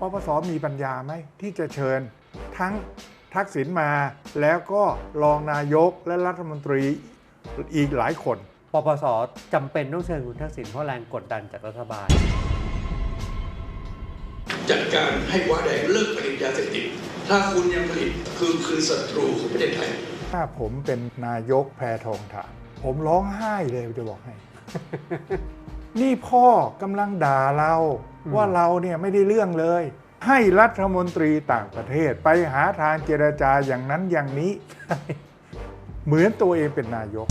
ปปสมีปัญญาไหมที่จะเชิญทั้งทักษิณมาแล้วก็รองนายกและรัฐมนตรีอีกหลายคน ปปสจำเป็นต้องเชิญคุณทักษิณเพราะแรงกดดันจากรัฐบาล จัดการให้ว้าแดงเลิกผลิตยาเสพติดถ้าคุณยังผลิตคือคือศัตรูของประเทศไทย ถ้าผมเป็นนายกแพทองทานผมร้องไห้เลยจะบอกให้ นี่พ่อกำลังด่าเราอืมว่าเราเนี่ยไม่ได้เรื่องเลย ให้รัฐมนตรีต่างประเทศไปหาทางเจรจาอย่างนั้นอย่างนี้ เหมือนตัวเองเป็นนายก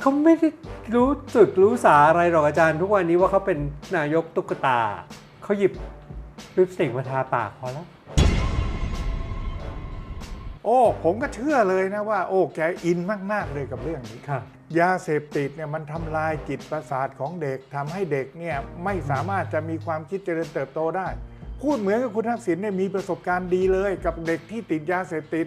เขาไม่ได้รู้สึกรู้สาอะไรหรอกอาจารย์ ทุกวันนี้ว่าเขาเป็นนายกตุ๊กตา เขาหยิบลิปสติกมาทาปากพอแล้ว โอ้ผมก็เชื่อเลยนะว่า โอ้แกอินมาก ๆ เลยกับเรื่องนี้ครับยาเสพติดเนี่ยมันทำลายจิตประสาทของเด็กทำให้เด็กเนี่ยไม่สามารถจะมีความคิดเจริญเติบโตได้ พูดเหมือนกับคุณทักษิณเนี่ยมีประสบการณ์ดีเลยกับเด็กที่ติดยาเสพติด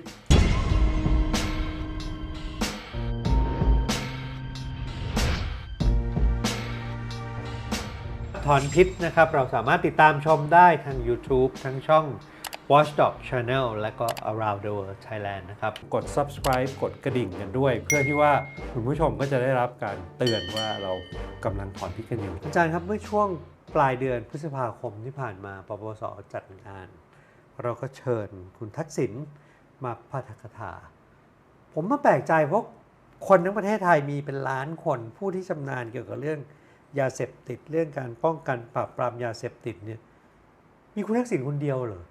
ถอนพิษนะครับ เราสามารถติดตามชมได้ทาง YouTube ทั้งช่อง Watchdog Channel และก็ Around the World Thailand นะครับ กด subscribe กดกระดิ่งกันด้วย เพื่อที่ว่าคุณผู้ชมก็จะได้รับการเตือนว่าเรากำลังถอนพิษกันอยู่อาจารย์ครับเมื่อช่วงปลายเดือนพฤษภาคมที่ผ่านมาปปสจัดงาน เราก็เชิญคุณทักษิณมาพาทกถา ผมมาแปลกใจเพราะคนทั้งประเทศไทยมีเป็นล้านคนผู้ที่ชำนาญเกี่ยวกับเรื่องยาเสพติดเรื่องการป้องกันปราบปรามยาเสพติดเนี่ยมีคุณทักษิณคนเดียวเหรอ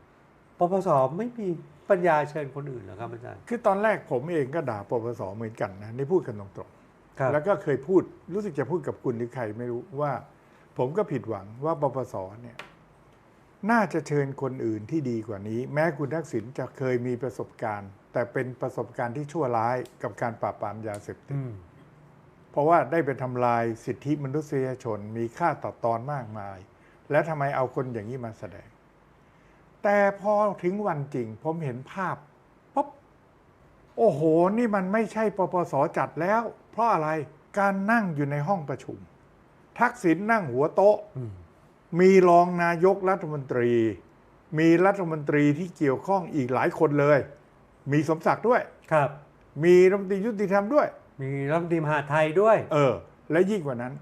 ปปสไม่มีปัญญาเชิญคนอื่นเหรอครับอาจารย์ คือตอนแรกผมเองก็ด่าปปสเหมือนกันนะนี่พูดกันตรงครับๆแล้วก็เคยพูดรู้สึกจะพูดกับคุณหรือใครไม่รู้ว่า ผมก็ผิดหวังว่าปปสเนี่ยน่าจะเชิญคนอื่นที่ดีกว่านี้ แม้คุณทักษิณจะเคยมีประสบการณ์ แต่เป็นประสบการณ์ที่ชั่วร้ายกับการปราบปรามยาเสพติดอืมเพราะว่าได้ไปทำลายสิทธิมนุษยชนมีค่าต่อตอนมากมาย และทำไมเอาคนอย่างนี้มาแสดง แต่พอถึงวันจริง ผมเห็นภาพปุ๊บโอ้โห นี่มันไม่ใช่ปปสจัดแล้ว เพราะอะไรการนั่งอยู่ในห้องประชุม ทักษิณนั่งหัวโต๊ะอืมมีรองนายกรัฐมนตรี มีรัฐมนตรีที่เกี่ยวข้องอีกหลายคนเลย มีสมศักดิ์ด้วยครับ มีรัฐมนตรียุติธรรมด้วย มีรัฐมนตรีมหาดไทยด้วย เออ และยิ่งกว่านั้น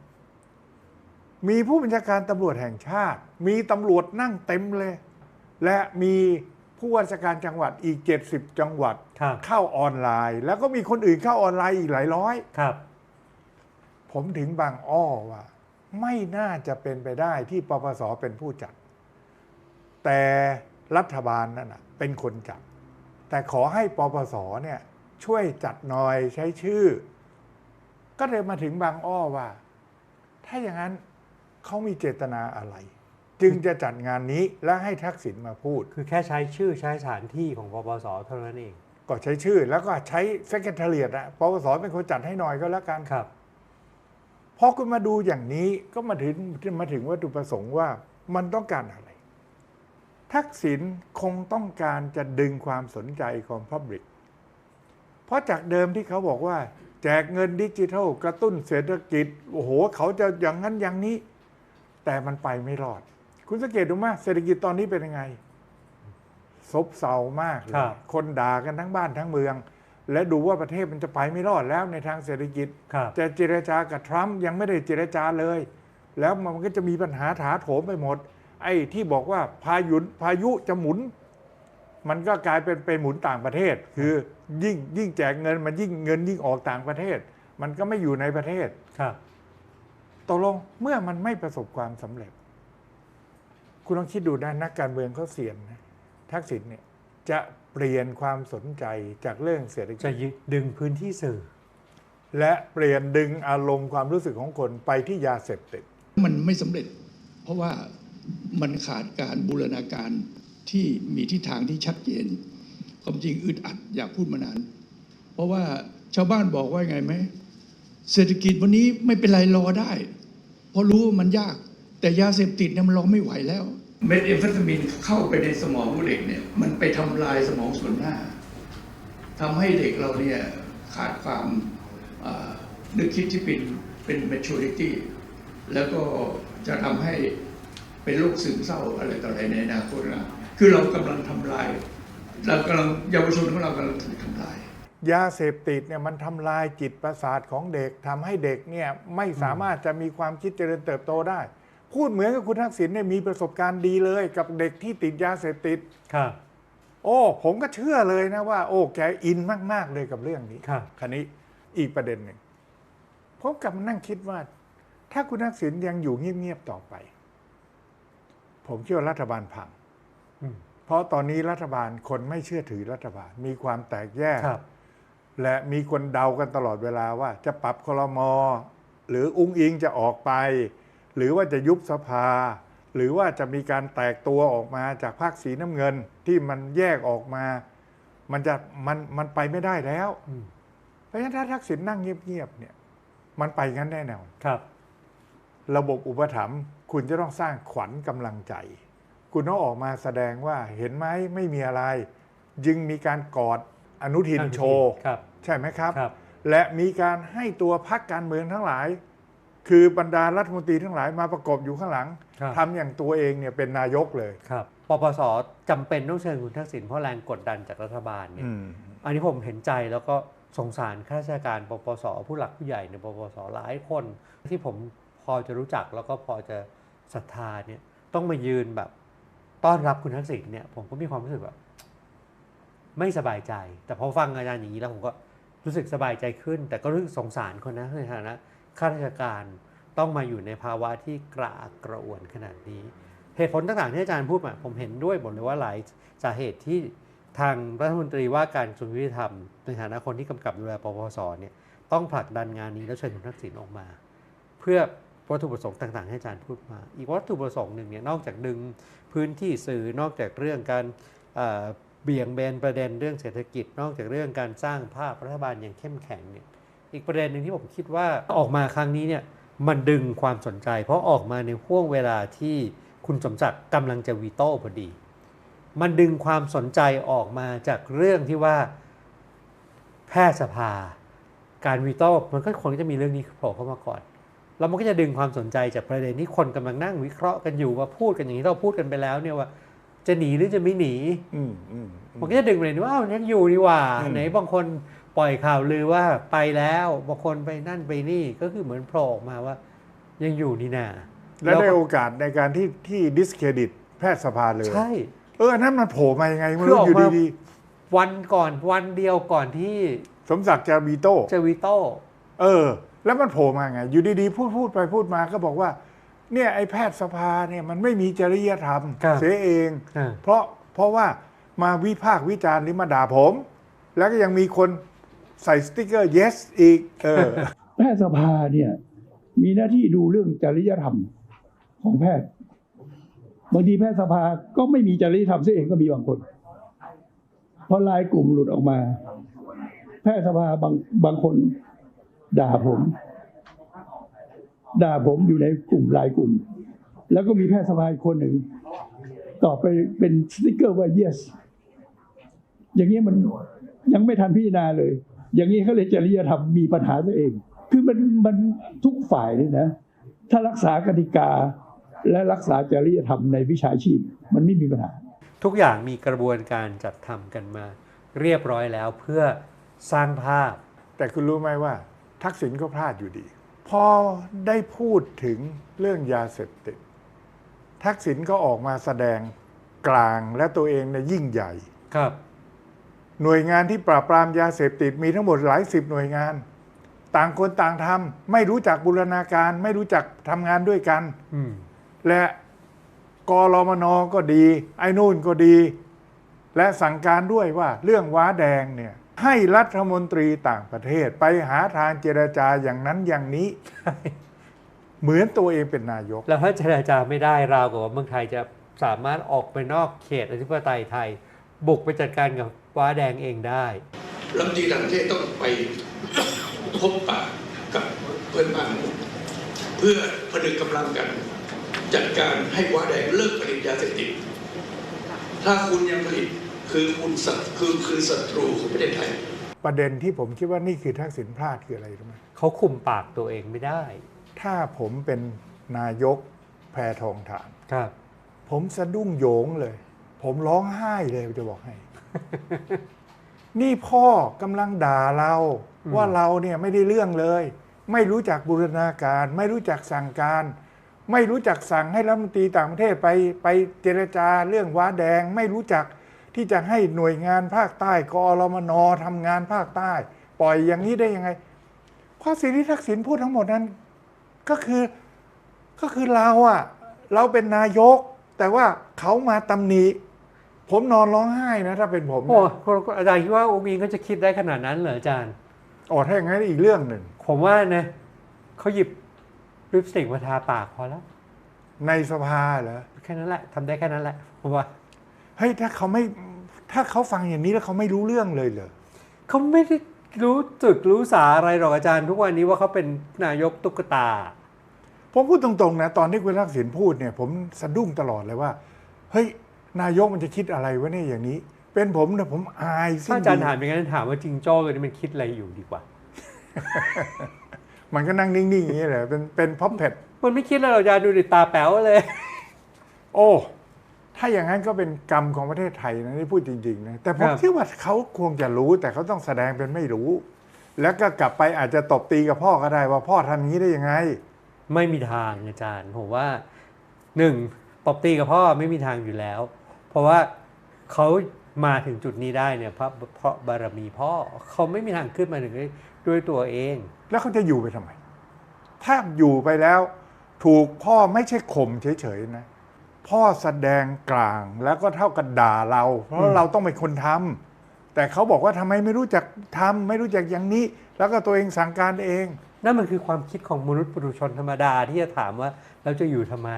มีผู้บัญชาการตำรวจแห่งชาติ มีตำรวจนั่งเต็มเลย และมีผู้ว่าราชการจังหวัดอีก 70 จังหวัดครับเข้าออนไลน์ แล้วก็มีคนอื่นเข้าออนไลน์อีกหลายร้อย ครับ ผมถึงบางอ้อว่า ไม่น่าจะเป็นไปได้ที่ปปสเป็นผู้จัด แต่รัฐบาลนั่นนะเป็นคนจัด แต่ขอให้ปปสเนี่ยช่วยจัดหน่อยใช้ชื่อ ก็เลยมาถึงบางอ้อว่า ถ้าอย่างนั้นเขามีเจตนาอะไร จึงจะจัดงานนี้และให้ทักษิณมาพูด คือแค่ใช้ชื่อใช้สถานที่ของปปสเท่านั้นเอง ก็ใช้ชื่อแล้วก็ใช้ s ซ c r e t a r i a t อะปปสเป็นคนจัดให้หน่อยก็แล้วกันครับพอคุณมาดูอย่างนี้ก็มาถึงมาถึงวัตถุประสงค์ว่ามันต้องการอะไร ทักษิณคงต้องการจะดึงความสนใจของพับลิกเพราะจากเดิมที่เขาบอกว่า แจกเงินดิจิทัล กระตุ้นเศรษฐกิจ โอ้โห เขาจะอย่างนั้นอย่างนี้ แต่มันไปไม่รอด คุณสังเกตดูไหมเศรษฐกิจตอนนี้เป็นยังไง ซบเซามากเลครัยบคนด่ากันทั้งบ้านทั้งเมือง และดูว่าประเทศมันจะไปไม่รอดแล้วในทางเศรษฐกิจครับ จะเจรจากับทรัมป์ยังไม่ได้เจรจาเลย แล้วมันก็จะมีปัญหาถาโถมไปหมด ไอ้ที่บอกว่าพายุพายุจะหมุน มันก็กลายเป็นไปหมุนต่างประเทศ คือยิ่งยิ่งแจกเงินมันยิ่งเงินยิ่งออกต่างประเทศ มันก็ไม่อยู่ในประเทศ ครับ ตกลงเมื่อมันไม่ประสบความสำเร็จ คุณลองคิดดูนะนักการเมืองเขาเสี่ยงนะทักษิณเนี่ยจะเปลี่ยนความสนใจจากเรื่องเศรษฐกิจะจยึดดึงพื้นที่สื่อ และเปลี่ยนดึงอารมณ์ความรู้สึกของคนไปที่ยาเสพติด มันไม่สำเร็จ เพราะว่ามันขาดการบูรณาการที่มีทิศทางที่ชัดเจนความจริงอึดอัดอยากพูดมานาน เพราะว่าชาวบ้านบอกว่าไงไหมเศรษฐกิจวันนี้ไม่เป็นไรรอได้ เพราะรู้ว่ามันยาก แต่ยาเสพติดเนี่ยมันรอไม่ไหวแล้ว เม็ดเอมเฟตามินเข้าไปในสมองของเด็กเนี่ยมันไปทำลายสมองส่วนหน้าทำให้เด็กเราเนี่ยขาดความอ่านึกคิดที่เป็นเป็น maturity แล้วก็จะทำให้เป็นโรคซึมเศร้าอะไรต่ออะไรในอนาคตนะคือเรากำลังทำลายเรากำลังเยาวชนของเรากำลังถูกทำลายยาเสพติดเนี่ยมันทำลายจิตประสาทของเด็กทำให้เด็กเนี่ยไม่สามารถจะมีความคิดเจริญเติบโตได้ พูดเหมือนกับคุณทักษิณเนี่ยมีประสบการณ์ดีเลย กับเด็กที่ติดยาเสพติด ครับ โอ้ผมก็เชื่อเลยนะว่า โอ้แกอินมาก ๆ เลยกับเรื่องนี้ครับ คันนี้อีกประเด็นหนึ่งผมกลับมานั่งคิดว่า ถ้าคุณทักษิณยังอยู่เงียบ ๆ ต่อไป ผมเชื่อว่ารัฐบาลพัง อืม เพราะตอนนี้รัฐบาลคนไม่เชื่อถือรัฐบาล มีความแตกแยก ครับ และมีคนเดากันตลอดเวลาว่าจะปรับคลมอ หรืออุ้งอิงจะออกไป หรือว่าจะยุบสภา หรือว่าจะมีการแตกตัวออกมาจากภาคสีน้ำเงินที่มันแยกออกมา มันจะมันมันไปไม่ได้แล้วอืมเพราะฉะนั้นถ้าทักษิณนั่งเงียบๆเนี่ย มันไปงั้นแน่นอนครับ ระบบอุปถัมภ์คุณจะต้องสร้างขวัญกำลังใจ คุณต้องออกมาแสดงว่าเห็นไหมไม่มีอะไร จึงมีการกอดอนุทินโชว์ครับใช่ไหมครับครับ และมีการให้ตัวพักการเมืองทั้งหลาย คือบรรดารัฐมนตรีทั้งหลายมาประกบอยู่ข้างหลัง ครับทำอย่างตัวเองเนี่ยเป็นนายกเลย ครับปปสจำเป็นต้องเชิญคุณทักษิณเพราะแรงกดดันจากรัฐบาลเนี่ย อืม อันนี้ผมเห็นใจแล้วก็สงสารข้าราชการปปส ผู้หลักผู้ใหญ่ในปปส หลายคน ที่ผมพอจะรู้จักแล้วก็พอจะศรัทธาเนี่ยต้องมายืนแบบต้อนรับคุณทักษิณเนี่ย ผมก็มีความรู้สึกแบบ ไม่สบายใจ แต่พอฟังอาจารย์อย่างนี้แล้วผมก็รู้สึกสบายใจขึ้น แต่ก็รู้สึกสงสารคนนะในฐานะ ข้าราชการต้องมาอยู่ในภาวะที่กระอักกระอ่วนขนาดนี้ เหตุผลต่างๆที่อาจารย์พูดมาผมเห็นด้วยหมดเลยว่าหลายสาเหตุที่ทางรัฐมนตรีว่าการกระทรวงยุติธรรมในฐานะคนที่กำกับดูแลปปสเนี่ยต้องผลักดันงานนี้แล้วเชิญคุณทักษิณออกมา เพื่อวัตถุประสงค์ต่างๆที่อาจารย์พูดมา อีกวัตถุประสงค์หนึ่งเนี่ยนอกจากดึงพื้นที่สื่อนอกจากเรื่องการเอ่อเบี่ยงเบนประเด็นเรื่องเศรษฐกิจ นอกจากเรื่องการสร้างภาพรัฐบาลอย่างเข้มแข็งเนี่ย อีกประเด็นหนึ่งที่ผมคิดว่าออกมาครั้งนี้เนี่ยมันดึงความสนใจ เพราะออกมาในห่วงเวลาที่คุณสมศักดิ์กำลังจะวีโต้พอดี มันดึงความสนใจออกมาจากเรื่องที่ว่าแพทยสภา การวีโต้มันก็คงจะมีเรื่องนี้โผล่เข้ามาก่อน แล้วมันก็จะดึงความสนใจจากประเด็นที่คนกำลังนั่งวิเคราะห์กันอยู่ว่าพูดกันอย่างนี้เราพูดกันไปแล้วเนี่ยว่าจะหนีหรือจะไม่หนีอืมอืมมันก็จะดึงประเด็นว่าอ้าวยังอยู่ดีกว่าอืมไหนบางคน ปล่อยข่าวลือว่าไปแล้วบางคนไปนั่นไปนี่ก็คือเหมือนโผล่ออกมาว่า ยังอยู่นี่นาและได้ก็โอกาสในการที่ที่ดิสเครดิตแพทยสภาเลย ใช่ เอออันนั้นมันโผล่มายังไงไม่คือรู้ออกอยู่มาดีวันก่อนวันเดียวก่อนที่ๆสมศักดิ์จะวีโต้จะวีโต้เออ แล้วมันโผล่มาไง อยู่ดีๆพูดพูดไปพูดมาก็บอกว่า เนี่ยไอ้แพทยสภาเนี่ยมันไม่มีจริยธรรมครับเสียเองอ่าเพราะเพราะว่ามาวิพากษ์วิจารณ์หรือมาด่าผม แล้วก็ยังมีคน ใส่สติกเกอร์ yes อีกเออแพทยสภาเนี่ยมีหน้าที่ดูเรื่องจริยธรรมของแพทย์บางทีแพทยสภาก็ไม่มีจริยธรรมซะเองก็มีบางคนพอลายกลุ่มหลุดออกมา แพทยสภาบางบางคน ด่าผม ด่าผมอยู่ในกลุ่มลายกลุ่ม แล้วก็มีแพทยสภาอีกคนหนึ่งตอบไปเป็นสติกเกอร์ว่า yes อย่างนี้มันยังไม่ทันพิจารณาเลย อย่างนี้เขาเลยจริยธรรมมีปัญหาตัวเอง คือมันมันทุกฝ่ายเลยนะ ถ้ารักษากติกา และรักษาจริยธรรมในวิชาชีพ มันไม่มีปัญหา ทุกอย่างมีกระบวนการจัดทำกันมา เรียบร้อยแล้วเพื่อสร้างภาพ แต่คุณรู้ไหมว่า ทักษิณก็พลาดอยู่ดี พอได้พูดถึงเรื่องยาเสพติดทักษิณก็ออกมาแสดงกลางและตัวเองเนี่ยยิ่งใหญ่ครับ หน่วยงานที่ปราบปรามยาเสพติดมีทั้งหมดหลายสิบหน่วยงาน ต่างคนต่างทำไม่รู้จักบูรณาการ ไม่รู้จักทำงานด้วยกันอืมและกรมนก็ดี ไอ้นู่นก็ดี และสั่งการด้วยว่าเรื่องว้าแดงเนี่ยให้รัฐมนตรีต่างประเทศไปหาทางเจรจาอย่างนั้นอย่างนี้ เหมือนตัวเองเป็นนายก แล้วถ้าเจรจาไม่ได้ราวกับว่าเมืองไทยจะสามารถออกไปนอกเขตอธิปไตยไทย บุกไปจัดการกับว้าแดงเองได้รัฐมนตรีต่างประเทศต้องไปพบปะกับเพื่อนบ้านเพื่อผนึกกำลังกัน จัดการให้ว้าแดงเลิกผลิตยาเสพติดถ้าคุณยังผลิตคือคุณสัตคือคือศัตรูของประเทศไทย ประเด็นที่ผมคิดว่านี่คือทักษิณพลาดคืออะไรรู้ไหมเขาคุมปากตัวเองไม่ได้ ถ้าผมเป็นนายกแพทองทานครับ ผมสะดุ้งโหยงเลย ผมร้องไห้เลยจะบอกให้ นี่พ่อกำลังด่าเราอืมว่าเราเนี่ยไม่ได้เรื่องเลย ไม่รู้จักบูรณาการ ไม่รู้จักสั่งการ ไม่รู้จักสั่งให้รัฐมนตรีต่างประเทศไปไปเจรจาเรื่องว้าแดง ไม่รู้จักที่จะให้หน่วยงานภาคใต้กอรมนทำงานภาคใต้ ปล่อยอย่างนี้ได้ยังไงเพราะสิ่งที่ทักษิณพูดทั้งหมดนั้น ก็คือก็คือเราอะเราเป็นนายก แต่ว่าเขามาตำหนิ ผมนอนร้องไห้นะ ถ้าเป็นผมนะโอ้คุณอาจารย์คิดว่าองค์อิงก็จะคิดได้ขนาดนั้นเหรออาจารย์อ๋อถ้าอย่างนั้นอีกเรื่องหนึ่ง ผมว่านะเขาหยิบลิปสติกมาทาปากพอแล้ว ในสภาเหรอแค่นั้นแหละทำได้แค่นั้นแหละผมว่าเฮ้ยถ้าเขาไม่ถ้าเขาฟังอย่างนี้แล้วเขาไม่รู้เรื่องเลยเหรอเขาไม่ได้รู้จุดรู้สาอะไรหรอกอาจารย์ ทุกวันนี้ว่าเขาเป็นนายกตุ๊กตา ผมพูดตรงๆนะ ตอนที่คุณทักษิณพูดเนี่ย ผมสะดุ้งตลอดเลยว่า เฮ้ย นายกมันจะคิดอะไรวะเนี่ยอย่างนี้ เป็นผมเนี่ยผมอายสิ้ถ้านอาจารย์ดีถามอย่างนั้นถามว่าจิงโจ้ตัวนี้มันคิดอะไรอยู่ดีกว่า มันก็นั่งนิ่งๆอย่างนี้แหละเป็นเป็นพับเพดมันไม่คิดอะไรหรอกอาจารย์ดูดิตาแป๋วเลย โอ้ถ้าอย่างนั้นก็เป็นกรรมของประเทศไทยนะนี่พูดจริงๆนะแต่ผมครับ คิดว่าเขาคงจะรู้แต่เขาต้องแสดงเป็นไม่รู้ แล้วก็กลับไปอาจจะตบตีกับพ่อก็ได้ว่าพ่อทำอย่างนี้ได้ยังไง ไม่มีทางอาจารย์ ผมว่าหนึ่งตบตีกับพ่อไม่มีทางอยู่แล้ว เพราะว่าเขามาถึงจุดนี้ได้เนี่ยเพราะเพราะบารมีพ่อเขาไม่มีทางขึ้นมาถึงได้ด้วยตัวเอง แล้วเขาจะอยู่ไปทำไม ถ้าอยู่ไปแล้ว ถูกพ่อไม่ใช่ข่มเฉยๆนะ พ่อแสดงกลางแล้วก็เท่ากับด่าเรา เพราะเราต้องเป็นคนทำแต่เขาบอกว่าทำไมไม่รู้จักทำไม่รู้จักอย่างนี้ แล้วก็ตัวเองสั่งการเอง นั่นมันคือความคิดของมนุษย์ปุถุชนธรรมดาที่จะถามว่าเราจะอยู่ทำไม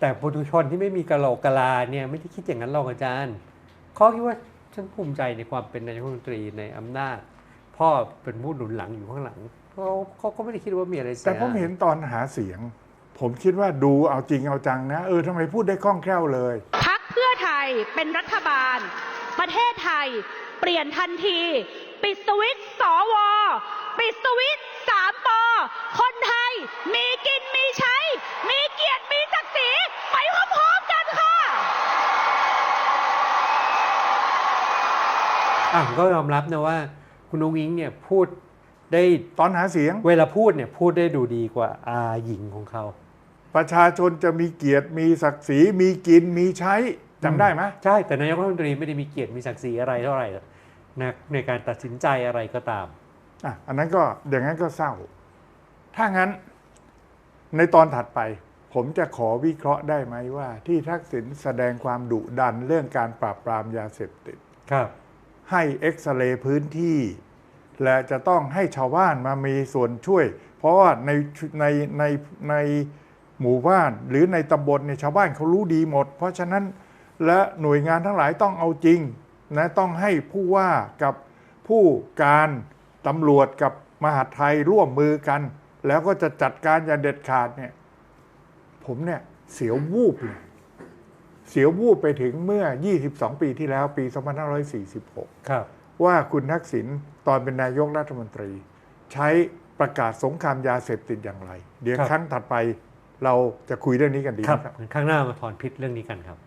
แต่ปุถุชนที่ไม่มีกะโหลกกะลาเนี่ยไม่ได้คิดอย่างนั้นหรอกอาจารย์เขาคิดว่าฉันภูมิใจในความเป็นนายกรัฐมนตรีในอำนาจ พ่อเป็นผู้หนุนหลังอยู่ข้างหลังเขาเขาก็ไม่ได้คิดว่ามีอะไรเสียแต่ผมเห็นตอนหาเสียง ผมคิดว่าดูเอาจริงเอาจังนะ เออทำไมพูดได้คล่องแคล่วเลยพักเพื่อไทยเป็นรัฐบาล ประเทศไทย เปลี่ยนทันที ปิดสวิตช์สวปิดสวิตช์สามปอคนไทยมีกินมีใช้ มีเกียรติมีศักดิ์ศรีไปพร้อมๆกันค่ะ อะผมก็ยอมรับนะว่า คุณนุ้งอิงเนี่ยพูดได้ตอนหาเสียง เวลาพูดเนี่ยพูดได้ดูดีกว่าอาหญิงของเขา ประชาชนจะมีเกียรติมีศักดิ์ศรีมีกินมีใช้จำได้ไหมใช่แต่นายกรัฐมนตรีไม่ได้มีเกียรติมีศักดิ์ศรีอะไรเท่าไหร่หรอกนะในการตัดสินใจอะไรก็ตาม อะอันนั้นก็อย่างนั้นก็เศร้า ถ้างั้นในตอนถัดไป ผมจะขอวิเคราะห์ได้ไหมว่า ที่ทักษิณแสดงความดุดันเรื่องการปราบปรามยาเสพติด ครับ ให้เอ็กซเรย์พื้นที่ และจะต้องให้ชาวบ้านมามีส่วนช่วย เพราะว่าในในในในหมู่บ้านหรือในตำบลเนี่ยชาวบ้านเขารู้ดีหมด เพราะฉะนั้นและหน่วยงานทั้งหลายต้องเอาจริงนะต้องให้ผู้ว่ากับผู้การตำรวจกับมหาดไทยร่วมมือกัน แล้วก็จะจัดการอย่างเด็ดขาดเนี่ย ผมเนี่ยเสียววูบเลย เสียววูบไปถึงเมื่อ 22 ปีที่แล้วปี 2546 ครับ ว่าคุณทักษิณตอนเป็นนายกรัฐมนตรี ใช้ประกาศสงครามยาเสพติดอย่างไร เดี๋ยวครับ ครั้งถัดไปเราจะคุยเรื่องนี้กันดีครับนะครับข้างหน้ามาถอนพิษเรื่องนี้กันครับ